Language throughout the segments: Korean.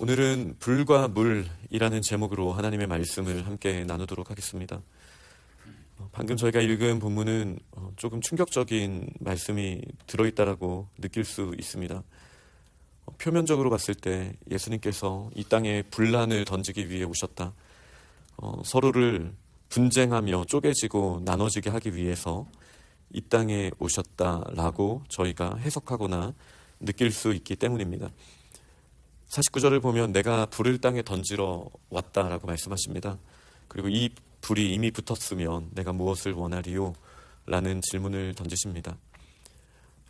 오늘은 불과 물이라는 제목으로 하나님의 말씀을 함께 나누도록 하겠습니다. 어, 방금 저희가 읽은 본문은 어, 조금 충격적인 말씀이 들어있다라고 느낄 수 있습니다. 어, 표면적으로 봤을 때 예수님께서 이 땅에 분란을 던지기 위해 오셨다. 서로를 분쟁하며 쪼개지고 나눠지게 하기 위해서 이 땅에 오셨다라고 저희가 해석하거나 느낄 수 있기 때문입니다. 49절을 보면 내가 불을 땅에 던지러 왔다라고 말씀하십니다. 그리고 이 불이 이미 붙었으면 내가 무엇을 원하리요? 라는 질문을 던지십니다.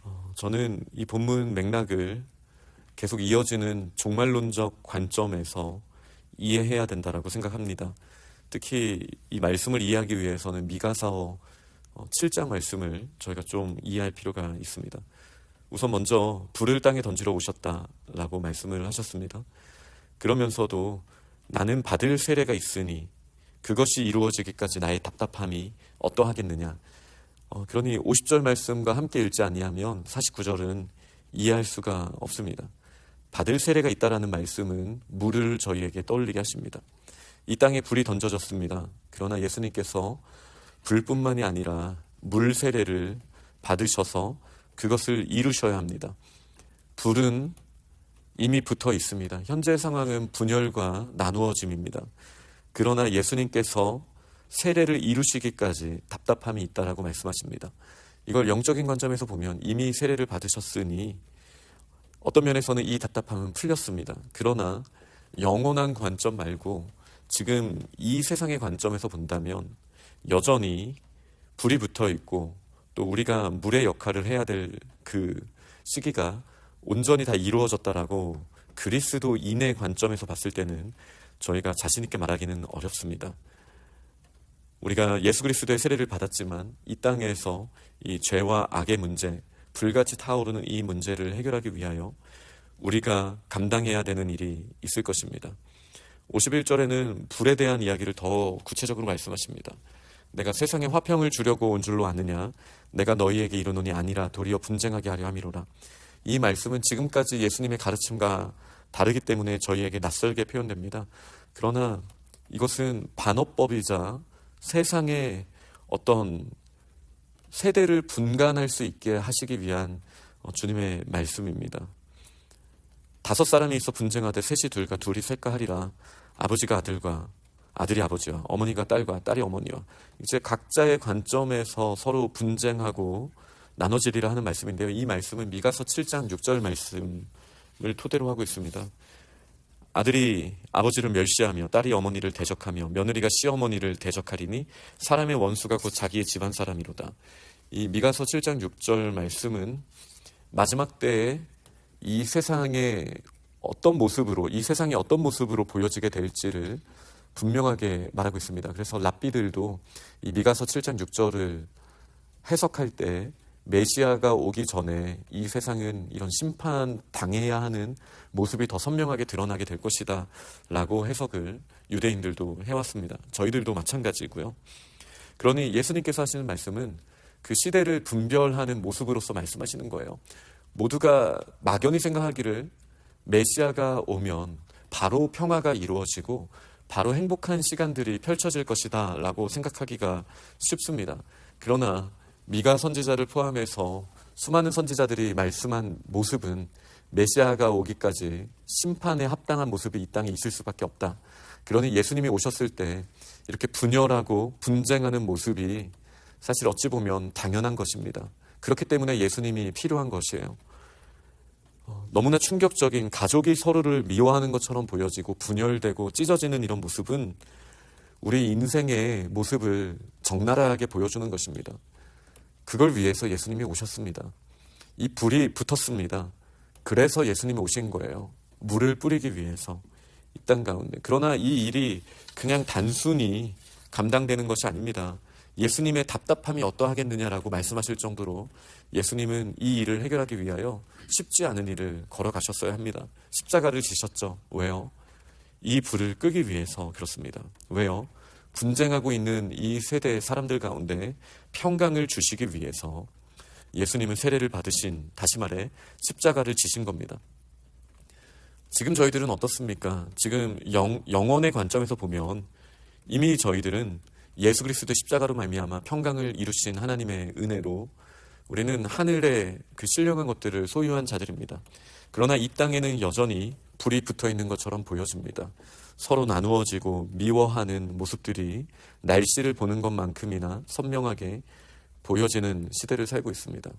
어, 저는 이 본문 맥락을 계속 이어지는 종말론적 관점에서 이해해야 된다라고 생각합니다. 특히 이 말씀을 이해하기 위해서는 미가서 7장 어, 말씀을 저희가 좀 이해할 필요가 있습니다. 우선 먼저 불을 땅에 던지러 오셨다라고 말씀을 하셨습니다. 그러면서도 나는 받을 세례가 있으니 그것이 이루어지기까지 나의 답답함이 어떠하겠느냐. 어, 그러니 50절 말씀과 함께 읽지 아니하면 49절은 이해할 수가 없습니다. 받을 세례가 있다라는 말씀은 물을 저희에게 떠올리게 하십니다. 이 땅에 불이 던져졌습니다. 그러나 예수님께서 불뿐만이 아니라 물 세례를 받으셔서 그것을 이루셔야 합니다. 불은 이미 붙어 있습니다. 현재 상황은 분열과 나누어짐입니다. 그러나 예수님께서 세례를 이루시기까지 답답함이 있다라고 말씀하십니다. 이걸 영적인 관점에서 보면 이미 세례를 받으셨으니 어떤 면에서는 이 답답함은 풀렸습니다. 그러나 영원한 관점 말고 지금 이 세상의 관점에서 본다면 여전히 불이 붙어 있고 또 우리가 물의 역할을 해야 될 그 시기가 온전히 다 이루어졌다라고 그리스도 인의 관점에서 봤을 때는 저희가 자신있게 말하기는 어렵습니다. 우리가 예수 그리스도의 세례를 받았지만 이 땅에서 이 죄와 악의 문제, 불같이 타오르는 이 문제를 해결하기 위하여 우리가 감당해야 되는 일이 있을 것입니다. 51절에는 불에 대한 이야기를 더 구체적으로 말씀하십니다. 내가 세상에 화평을 주려고 온 줄로 아느냐? 내가 너희에게 이르노니 아니라 도리어 분쟁하게 하려 함이로라. 이 말씀은 지금까지 예수님의 가르침과 다르기 때문에 저희에게 낯설게 표현됩니다. 그러나 이것은 반어법이자 세상의 어떤 세대를 분간할 수 있게 하시기 위한 어, 주님의 말씀입니다. 다섯 사람이 있어 분쟁하되 셋이 둘과 둘이 셋과 하리라. 아버지가 아들과 아들이 아버지와 어머니가 딸과 딸이 어머니와 이제 각자의 관점에서 서로 분쟁하고 나눠지리라 하는 말씀인데요. 이 말씀은 미가서 7장 6절 말씀을 토대로 하고 있습니다. 아들이 아버지를 멸시하며 딸이 어머니를 대적하며 며느리가 시어머니를 대적하리니 사람의 원수가 곧 자기의 집안 사람이로다. 이 미가서 7장 6절 말씀은 마지막 때에 이 세상의 어떤 모습으로 이 세상이 어떤 모습으로 보여지게 될지를 분명하게 말하고 있습니다. 그래서 랍비들도 이 미가서 7장 6절을 해석할 때 메시아가 오기 전에 이 세상은 이런 심판 당해야 하는 모습이 더 선명하게 드러나게 될 것이다 라고 해석을 유대인들도 해왔습니다. 저희들도 마찬가지고요. 그러니 예수님께서 하시는 말씀은 그 시대를 분별하는 모습으로서 말씀하시는 거예요. 모두가 막연히 생각하기를 메시아가 오면 바로 평화가 이루어지고 바로 행복한 시간들이 펼쳐질 것이다 라고 생각하기가 쉽습니다. 그러나 미가 선지자를 포함해서 수많은 선지자들이 말씀한 모습은 메시아가 오기까지 심판에 합당한 모습이 이 땅에 있을 수밖에 없다. 그러니 예수님이 오셨을 때 이렇게 분열하고 분쟁하는 모습이 사실 어찌 보면 당연한 것입니다. 그렇기 때문에 예수님이 필요한 것이에요. 어, 너무나 충격적인 가족이 서로를 미워하는 것처럼 보여지고 분열되고 찢어지는 이런 모습은 우리 인생의 모습을 적나라하게 보여주는 것입니다. 그걸 위해서 예수님이 오셨습니다. 이 불이 붙었습니다. 그래서 예수님이 오신 거예요. 물을 뿌리기 위해서 이 땅 가운데. 그러나 이 일이 그냥 단순히 감당되는 것이 아닙니다. 예수님의 답답함이 어떠하겠느냐라고 말씀하실 정도로 예수님은 이 일을 해결하기 위하여 쉽지 않은 일을 걸어가셨어야 합니다. 십자가를 지셨죠. 왜요? 이 불을 끄기 위해서 그렇습니다. 왜요? 분쟁하고 있는 이 세대 사람들 가운데 평강을 주시기 위해서 예수님은 세례를 받으신, 다시 말해, 십자가를 지신 겁니다. 지금 저희들은 어떻습니까? 지금 영, 영원의 관점에서 보면 이미 저희들은 예수 그리스도 십자가로 말미암아 평강을 이루신 하나님의 은혜로 우리는 하늘의 그 신령한 것들을 소유한 자들입니다. 그러나 이 땅에는 여전히 불이 붙어 있는 것처럼 보여집니다. 서로 나누어지고 미워하는 모습들이 날씨를 보는 것만큼이나 선명하게 보여지는 시대를 살고 있습니다.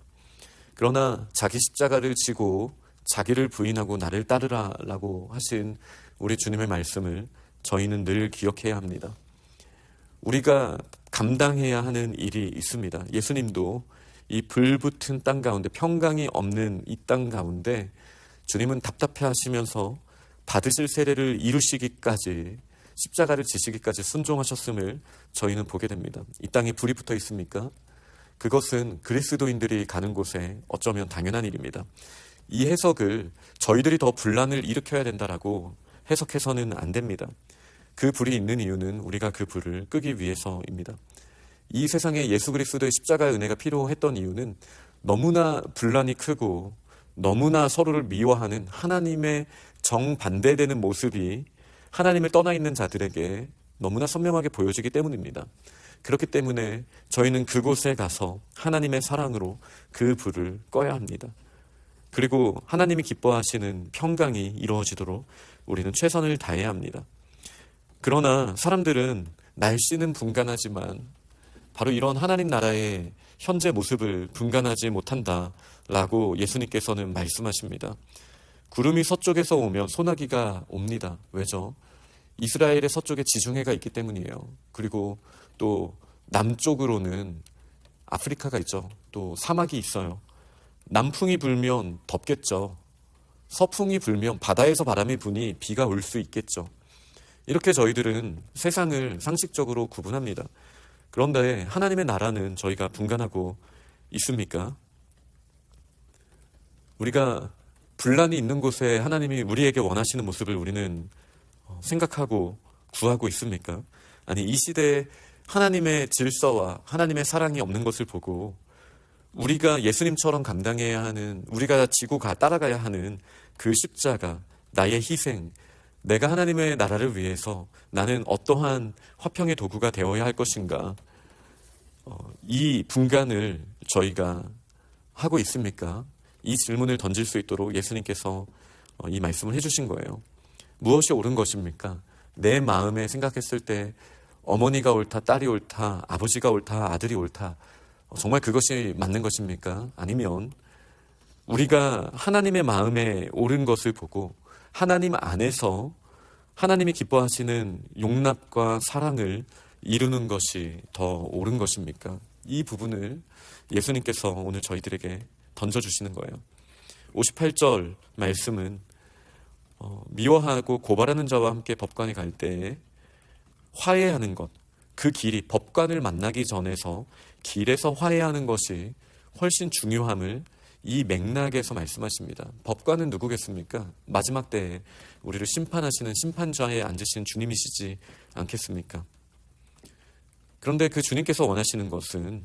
그러나 자기 십자가를 지고 자기를 부인하고 나를 따르라라고 하신 우리 주님의 말씀을 저희는 늘 기억해야 합니다. 우리가 감당해야 하는 일이 있습니다. 예수님도 이 불붙은 땅 가운데 평강이 없는 이 땅 가운데 주님은 답답해 하시면서 받으실 세례를 이루시기까지 십자가를 지시기까지 순종하셨음을 저희는 보게 됩니다. 이 땅에 불이 붙어 있습니까? 그것은 그리스도인들이 가는 곳에 어쩌면 당연한 일입니다. 이 해석을 저희들이 더 분란을 일으켜야 된다라고 해석해서는 안 됩니다. 그 불이 있는 이유는 우리가 그 불을 끄기 위해서입니다. 이 세상에 예수 그리스도의 십자가의 은혜가 필요했던 이유는 너무나 분란이 크고 너무나 서로를 미워하는 하나님의 정반대되는 모습이 하나님을 떠나 있는 자들에게 너무나 선명하게 보여지기 때문입니다. 그렇기 때문에 저희는 그곳에 가서 하나님의 사랑으로 그 불을 꺼야 합니다. 그리고 하나님이 기뻐하시는 평강이 이루어지도록 우리는 최선을 다해야 합니다. 그러나 사람들은 날씨는 분간하지만 바로 이런 하나님 나라의 현재 모습을 분간하지 못한다 라고 예수님께서는 말씀하십니다. 구름이 서쪽에서 오면 소나기가 옵니다. 왜죠? 이스라엘의 서쪽에 지중해가 있기 때문이에요. 그리고 또 남쪽으로는 아프리카가 있죠. 또 사막이 있어요. 남풍이 불면 덥겠죠. 서풍이 불면 바다에서 바람이 부니 비가 올 수 있겠죠. 이렇게 저희들은 세상을 상식적으로 구분합니다. 그런데 하나님의 나라는 저희가 분간하고 있습니까? 우리가 분란이 있는 곳에 하나님이 우리에게 원하시는 모습을 우리는 생각하고 구하고 있습니까? 아니, 이 시대에 하나님의 질서와 하나님의 사랑이 없는 것을 보고 우리가 예수님처럼 감당해야 하는, 우리가 지고 가, 따라가야 하는 그 십자가, 나의 희생, 내가 하나님의 나라를 위해서 나는 어떠한 화평의 도구가 되어야 할 것인가? 어, 이 분간을 저희가 하고 있습니까? 이 질문을 던질 수 있도록 예수님께서 어, 이 말씀을 해주신 거예요. 무엇이 옳은 것입니까? 내 마음에 생각했을 때 어머니가 옳다, 딸이 옳다, 아버지가 옳다, 아들이 옳다. 어, 정말 그것이 맞는 것입니까? 아니면 우리가 하나님의 마음에 옳은 것을 보고 하나님 안에서 하나님이 기뻐하시는 용납과 사랑을 이루는 것이 더 옳은 것입니까? 이 부분을 예수님께서 오늘 저희들에게 던져주시는 거예요. 58절 말씀은 어, 미워하고 고발하는 자와 함께 법관에 갈때 화해하는 것, 그 길이 법관을 만나기 전에서 길에서 화해하는 것이 훨씬 중요함을 이 맥락에서 말씀하십니다. 법관은 누구겠습니까? 마지막 때에 우리를 심판하시는 심판좌에 앉으신 주님이시지 않겠습니까? 그런데 그 주님께서 원하시는 것은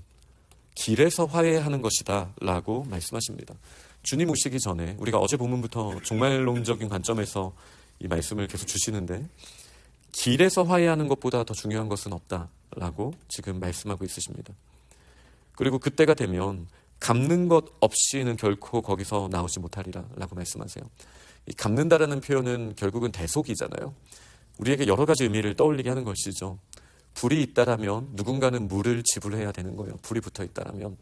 길에서 화해하는 것이다 라고 말씀하십니다. 주님 오시기 전에 우리가 어제 본문부터 종말론적인 관점에서 이 말씀을 계속 주시는데 길에서 화해하는 것보다 더 중요한 것은 없다 라고 지금 말씀하고 있으십니다. 그리고 그때가 되면 갚는 것 없이는 결코 거기서 나오지 못하리라 라고 말씀하세요. 이 갚는다라는 표현은 결국은 대속이잖아요. 우리에게 여러 가지 의미를 떠올리게 하는 것이죠. 불이 있다라면 누군가는 물을 지불해야 되는 거예요. 불이 붙어 있다라면.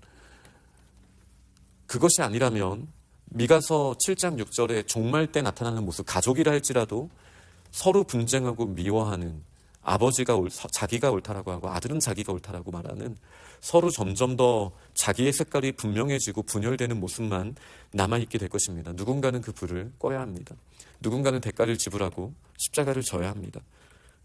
그것이 아니라면 미가서 7장 6절에 종말 때 나타나는 모습, 가족이라 할지라도 서로 분쟁하고 미워하는 아버지가 옳, 자기가 옳다라고 하고 아들은 자기가 옳다라고 말하는 서로 점점 더 자기의 색깔이 분명해지고 분열되는 모습만 남아있게 될 것입니다. 누군가는 그 불을 꺼야 합니다. 누군가는 대가를 지불하고 십자가를 져야 합니다.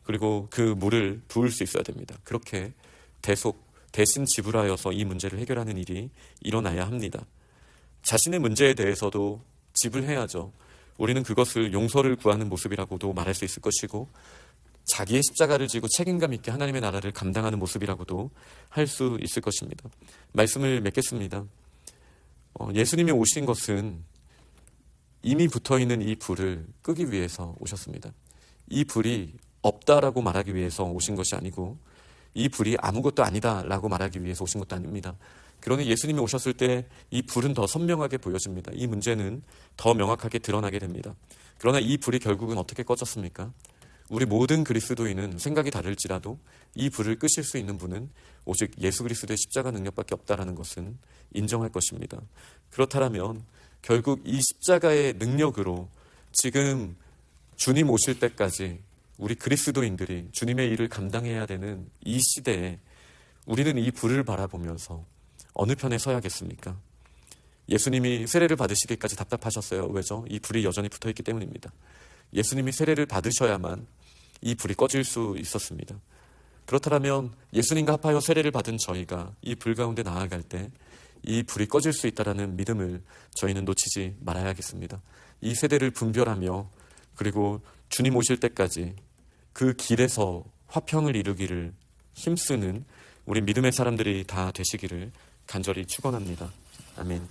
그리고 그 물을 부을 수 있어야 됩니다. 그렇게 대속, 대신 지불하여서 이 문제를 해결하는 일이 일어나야 합니다. 자신의 문제에 대해서도 지불해야죠. 우리는 그것을 용서를 구하는 모습이라고도 말할 수 있을 것이고, 자기의 십자가를 지고 책임감 있게 하나님의 나라를 감당하는 모습이라고도 할 수 있을 것입니다. 말씀을 맺겠습니다. 어, 예수님이 오신 것은 이미 붙어 있는 이 불을 끄기 위해서 오셨습니다. 이 불이 없다라고 말하기 위해서 오신 것이 아니고 이 불이 아무것도 아니다라고 말하기 위해서 오신 것도 아닙니다. 그러니 예수님이 오셨을 때 이 불은 더 선명하게 보여집니다. 이 문제는 더 명확하게 드러나게 됩니다. 그러나 이 불이 결국은 어떻게 꺼졌습니까? 우리 모든 그리스도인은 생각이 다를지라도 이 불을 끄실 수 있는 분은 오직 예수 그리스도의 십자가 능력밖에 없다라는 것은 인정할 것입니다. 그렇다면 결국 이 십자가의 능력으로 지금 주님 오실 때까지 우리 그리스도인들이 주님의 일을 감당해야 되는 이 시대에 우리는 이 불을 바라보면서 어느 편에 서야겠습니까? 예수님이 세례를 받으시기까지 답답하셨어요. 왜죠? 이 불이 여전히 붙어 있기 때문입니다. 예수님이 세례를 받으셔야만 이 불이 꺼질 수 있었습니다. 그렇다면 예수님과 합하여 세례를 받은 저희가 이 불 가운데 나아갈 때 이 불이 꺼질 수 있다라는 믿음을 저희는 놓치지 말아야겠습니다. 이 세대를 분별하며 그리고 주님 오실 때까지 그 길에서 화평을 이루기를 힘쓰는 우리 믿음의 사람들이 다 되시기를 간절히 축원합니다. 아멘.